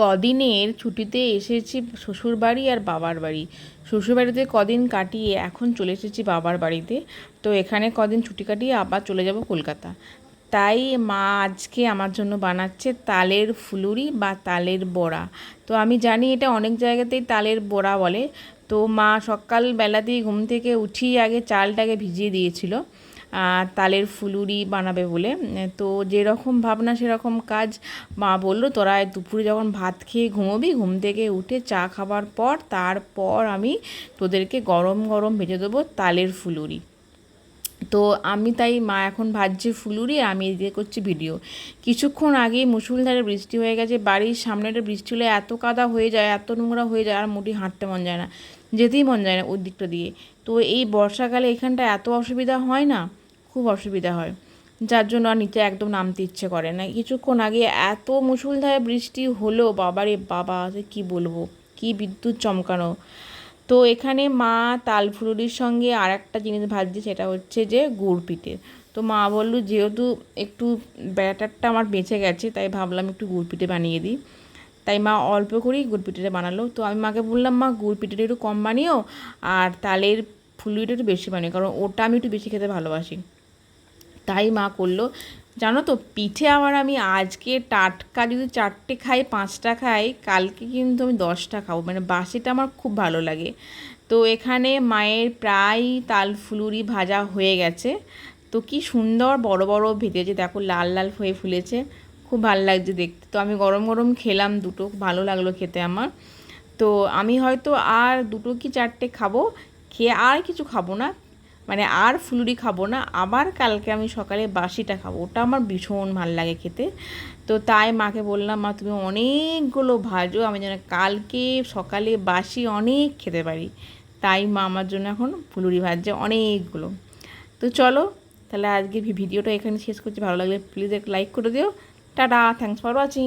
কদিনের ছুটিতে এসেছি শ্বশুর বাড়ি আর বাবার বাড়ি। শ্বশুর বাড়িতে কদিন কাটিয়ে এখন চলে এসেছি বাবার বাড়িতে। তো এখানে কদিন ছুটি কাটিয়ে আবার চলে যাব কলকাতা। তাই মা আজকে আমার জন্য বানাচ্ছে তালের ফুলুরি বা তালের বড়া। তো আমি জানি এটা অনেক জায়গাতেই তালের বড়া বলে। তো মা সকালবেলাতেই ঘুম থেকে উঠিয়ে আগে চালটাকে ভিজিয়ে দিয়েছিল। তালের ফুলুরি বানাবে বলে। তো যেরকম ভাবনা, সেরকম কাজ মা বলল, তোরা দুপুরে যখন ভাত খেয়ে ঘুমোবি, ঘুম থেকে উঠে চা খাবার পর, তারপর আমি তোদেরকে গরম গরম ভেজে দেবো তালের ফুলুরি। তো আমি তাই মা এখন ভাজছে ফুলুরি আমি এদিকে করছি ভিডিও। কিছুক্ষণ আগেই মুসুলধারে বৃষ্টি হয়ে গেছে, বাড়ির সামনেটা বৃষ্টি হলে এত কাদা হয়ে যায়, এত নোংরা হয়ে যায়, আর মোটি হাঁটতে মন যায় না, যেতেই মন যায় না ওই দিকটা দিয়ে। তো এই বর্ষাকালে এখানটা এত অসুবিধা হয় না? খুব অসুবিধা হয়। যার জন্য আর নিচে একদম নামতে ইচ্ছে করে না। কিছুক্ষণ আগে এত মুসুলধারে বৃষ্টি হলো, বাবারে বাবা সে কী বলব? কি বিদ্যুৎ চমকানো। তো এখানে মা তাল ফুলুরির সঙ্গে আর একটা জিনিস ভাজছে, সেটা হচ্ছে যে গুড় পিঠে। তো মা বলল, যেহেতু একটু ব্যাটারটা আমার বেঁচে গেছে, তাই ভাবলাম একটু গুড় পিঠে বানিয়ে দিই। তাই মা অল্প করেই গুড় পিঠেটা বানালো। তো আমি মাকে বললাম, মা, গুড় পিঠেটা একটু কম বানিও, আর তালের ফুলুরিটা একটু বেশি বানিও, কারণ ওটা আমি একটু বেশি খেতে ভালোবাসি। তাই মা করল। জানো তো, পিঠে আমার আমি আজকে টাটকা যদি চারটে খাই, পাঁচটা খাই, কালকে কিন্তু আমি দশটা খাব। মানে বাসিটা আমার খুব ভালো লাগে। তো এখানে মায়ের প্রায় তাল ফুলুরি ভাজা হয়ে গেছে। তো কি সুন্দর বড় বড় ভেজেছে। দেখো, লাল লাল হয়ে ফুলেছে। খুব ভালো লাগছে দেখতে। তো আমি গরম গরম খেলাম দুটো। ভালো লাগল খেতে আমার। তো আমি হয়তো আর দুটো কি চারটে খাব? খেয়ে আর কিছু খাব না। মানে আর ফুলুরি খাব না, আবার কালকে আমি সকালে বাসিটা খাব। ওটা আমার ভীষণ ভালো লাগে খেতে। তো তাই মাকে বললাম, মা, তুমি অনেকগুলো ভাজো, আমি যেন কালকে সকালে বাসি অনেক খেতে পারি। তাই মা আমার জন্য এখন ফুলুরি ভাজছে অনেকগুলো। তো চলো, তাহলে আজকে ভিডিওটা এখানে শেষ করছি। ভালো লাগলে প্লিজ একটা লাইক করে দিও। Tata thanks for watching